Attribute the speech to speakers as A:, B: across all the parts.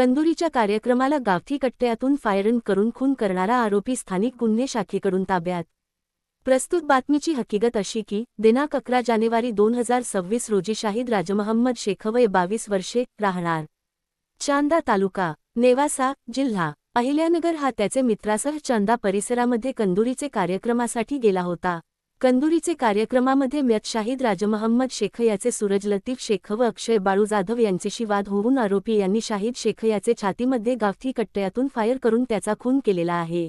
A: कंदुरीच्या कार्यक्रमाला गावठी कट्ट्यातून फायरिंग करून खून करणारा आरोपी स्थानिक गुन्हे शाखेकडून ताब्यात. प्रस्तुत बातमीची हकीकत अशी की दिनांक अकरा जानेवारी दोन हजार सव्वीस रोजी शाहिद राजमहम्मद शेखवय बावीस वर्षे राहणार. चांदा तालुका नेवासा जिल्हा. अहिल्यानगर हा त्याचे मित्रासह चांदा परिसरामध्ये कंदुरीचे कार्यक्रमासाठी गेला होता. कंदुरीचे कार्यक्रमामध्ये म्यत शाहिद राजमहम्मद शेख याचे सूरज लतीफ शेख व अक्षय बाळू जाधव यांच्याशी वाद होऊन आरोपी यांनी शाहिद शेख याचे छातीमध्ये गावठी कट्ट्यातून फायर करून त्याचा खून केलेला आहे.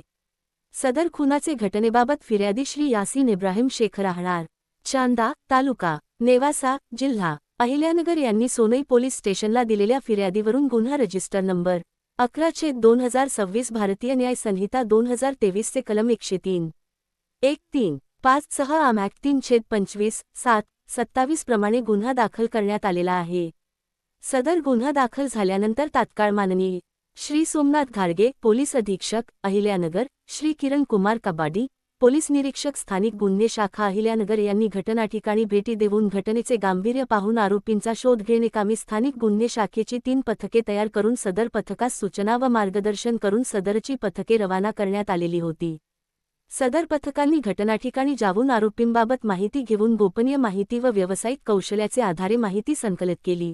A: सदर खुनाचे घटनेबाबत फिर्यादी श्री यासीन इब्राहिम शेख राहणार. चांदा तालुका नेवासा जिल्हा अहिल्यानगर यांनी सोनई पोलीस स्टेशनला दिलेल्या फिर्यादीवरून गुन्हा रजिस्टर नंबर अकरा छेद दोन हजार सव्वीस भारतीय न्याय संहिता दोन हजार तेवीसचे कलम एकशे तीन. एक तीन. पाच सहा आमॅक तीन छेद पंचवीस सात सत्तावीस प्रमाणे गुन्हा दाखल करण्यात आलेला आहे. सदर गुन्हा दाखल झाल्यानंतर तात्काळ माननीय श्री सोमनाथ घारगे पोलीस अधीक्षक अहिल्यानगर श्री किरण कुमार कबाडी पोलीस निरीक्षक स्थानिक गुन्हे शाखा अहिल्यानगर यांनी घटना ठिकाणी भेटी देऊन घटनेचे गांभीर्य पाहून आरोपींचा शोध घेणे कामी स्थानिक गुन्हे शाखेची तीन पथके तयार करून सदर पथकास सूचना व मार्गदर्शन करून सदरची पथके रवाना करण्यात आलेली होती. सदर पथकांनी घटनाठिकाणी जाऊन आरोपींबाबत माहिती घेऊन गोपनीय माहिती व व्यावसायिक कौशल्याचे आधारे माहिती संकलित केली.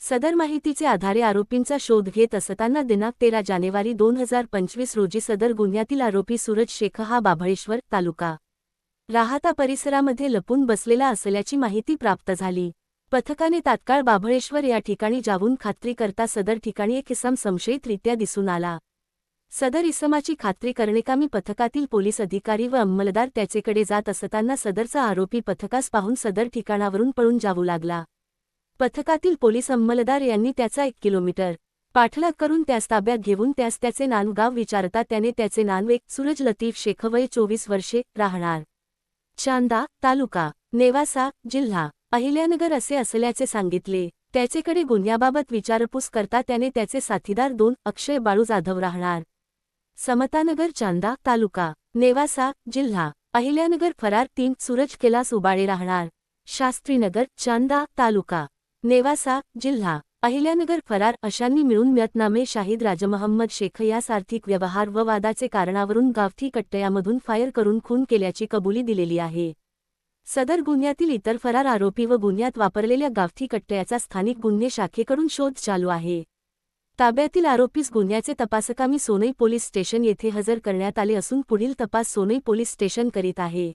A: सदर माहितीचे आधारे आरोपींचा शोध घेत असताना दिनांक तेरा जानेवारी दोन हजार पंचवीस रोजी सदर गुन्ह्यातील आरोपी सूरज शेख हा बाभळेश्वर तालुका राहाता परिसरामध्ये लपून बसलेला असल्याची माहिती प्राप्त झाली. पथकाने तात्काळ बाभळेश्वर या ठिकाणी जाऊन खात्री करता सदर ठिकाणी एक किसम संशयितरित्या दिसून आला. सदर इसमाची खात्री करणेकामी पथकातील पोलीस अधिकारी व अंमलदार त्याचेकडे जात असताना सदरचा आरोपी पथकास पाहून सदर ठिकाणावरून पळून जाऊ लागला. पथकातील पोलीस अंमलदार यांनी त्याचा एक किलोमीटर पाठलाग करून त्यास ताब्यात घेऊन त्यास त्याचे नानगाव विचारता त्याने त्याचे नानवेक एक सूरज लतीफ शेखवय चोवीस वर्षे राहणार. चांदा तालुका नेवासा जिल्हा अहिल्यानगर असे असल्याचे सांगितले. त्याचेकडे गुन्ह्याबाबत विचारपूस करता त्याने त्याचे साथीदार दोन अक्षय बाळू जाधव राहणार. समतानगर चांदा तालुका नेवासा जिल्हा अहिल्यानगर फरार तीन सूरज कैलास उबाळे राहणार शास्त्रीनगर चांदा तालुका नेवासा जिल्हा अहिल्यानगर फरार अशांनी मिळून म्यतनामे शाहिद राजमहम्मद शेख यास आर्थिक व्यवहार व वादाचे कारणावरून गावठी कट्टयामधून फायर करून खून केल्याची कबुली दिलेली आहे. सदर गुन्ह्यातील इतर फरार आरोपी व गुन्ह्यात वापरलेल्या गावठी कट्टयाचा स्थानिक गुन्हे शाखेकडून शोध चालू आहे. ताब्यातील आरोपीस गुन्ह्याचे तपासकामी सोनई पोलीस स्टेशन येथे हजर करण्यात आले असून पुढील तपास सोनई पोलीस स्टेशन करीत आहे.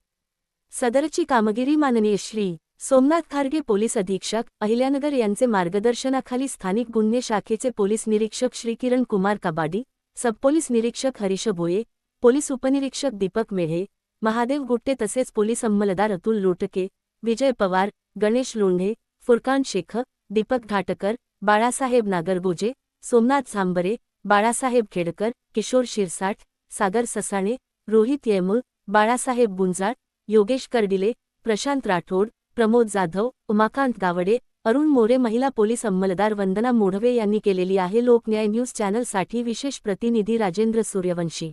A: सदरची कामगिरी माननीय श्री. सोमनाथ खारगे पोलीस अधीक्षक अहिल्यानगर यांचे मार्गदर्शनाखाली स्थानिक गुन्हे शाखेचे पोलीस निरीक्षक श्री किरण कुमार कबाडी सबपोलीस निरीक्षक हरीश भोये पोलीस उपनिरीक्षक दीपक मेढे महादेव गुट्टे तसेच पोलीस अंमलदार अतुल लोटके विजय पवार गणेश लोंढे फुरकान शेख दीपक घाटकर बाळासाहेब नागरगोजे सोमनाथ झांबरे बाळासाहेब खेडकर किशोर शिरसाठ सागर ससाणे रोहित येमूळ बाळासाहेब गुंजाळ योगेश कर्डिले प्रशांत राठोड प्रमोद जाधव उमाकांत गावडे अरुण मोरे महिला पोलीस अंमलदार वंदना मोढवे यांनी केलेली आहे लोकन्याय न्यूज चॅनलसाठी विशेष प्रतिनिधी राजेंद्र सूर्यवंशी.